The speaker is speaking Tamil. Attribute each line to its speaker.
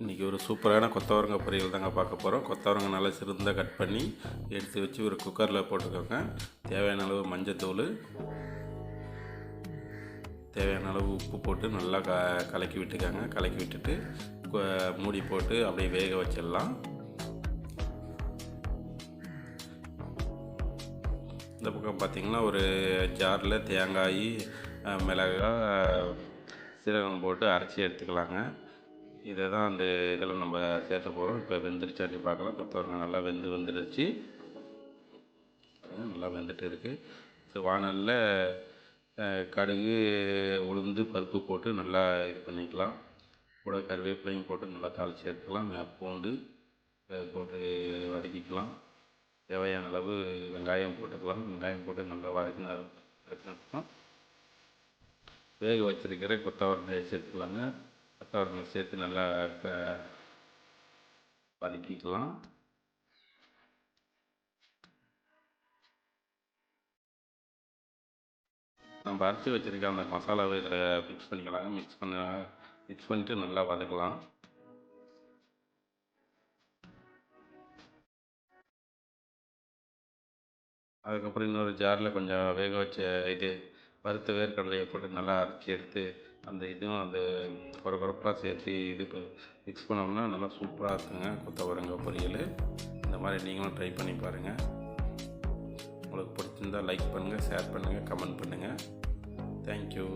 Speaker 1: இன்றைக்கி ஒரு சூப்பரான கொத்தவரங்க பொரியல் தாங்க பார்க்க போகிறோம் கொத்தவரங்க நல்லா சிறந்தாக கட் பண்ணி எடுத்து வச்சு ஒரு குக்கரில் போட்டுக்கோங்க. தேவையான அளவு மஞ்சத்தூள் தேவையான அளவு உப்பு போட்டு நல்லா க கலக்கி விட்டுக்கோங்க. கலக்கி விட்டுட்டு மூடி போட்டு அப்படியே வேக வச்சிடலாம். இந்த பக்கம் பார்த்திங்கன்னா ஒரு ஜாரில் தேங்காய் மிளகாய் சீரகம் போட்டு அரைச்சி எடுத்துக்கலாங்க. இதை தான் அந்த இதில் நம்ம சேர்த்த போகிறோம் இப்போ வெந்துருச்சாட்டி பார்க்கலாம். கொத்தவரங்காய் நல்லா வெந்து வந்துடுச்சு நல்லா வெந்துட்டு இருக்குது ஸோ வானலில் கடுகு உளுந்து பருப்பு போட்டு நல்லா இது பண்ணிக்கலாம். கூட கருவேப்பிலையும் போட்டு நல்லா தாளித்து எடுத்துக்கலாம். மே- பூண்டு போட்டு வதக்கிக்கலாம். தேவையான அளவு வெங்காயம் போட்டுக்கலாம். வெங்காயம் போட்டு நல்லா வதக்கி வதக்கினா வேக வச்சிருக்கிற கொத்தவரங்காயை சேர்த்துக்கலாங்க. சேர்த்து நல்லா இப்போ வதக்கிக்கலாம் நம்ம அரைச்சி வச்சிருக்க அந்த மசாலாவை இதில் மிக்ஸ் பண்ணிக்கலாம். மிக்ஸ் பண்ண மிக்ஸ் பண்ணிட்டு நல்லா வதக்கலாம். அதுக்கப்புறம் இன்னொரு ஜாரில் கொஞ்சம் வேக வச்ச இது வறுத்த வேர்க்கடலையை போட்டு நல்லா அரைச்சி எடுத்து அந்த இதுவும் அந்த குறை குறைப்பாக சேர்த்து இது மிக்ஸ் பண்ணோம்னா நல்லா சூப்பராக இருக்குங்க கொத்தவரங்க பொரியல். இந்த மாதிரி நீங்களும் ட்ரை பண்ணி பாருங்கள் உங்களுக்கு பிடிச்சிருந்தா லைக் பண்ணுங்கள் ஷேர் பண்ணுங்கள் கமெண்ட் பண்ணுங்கள் தேங்க்யூ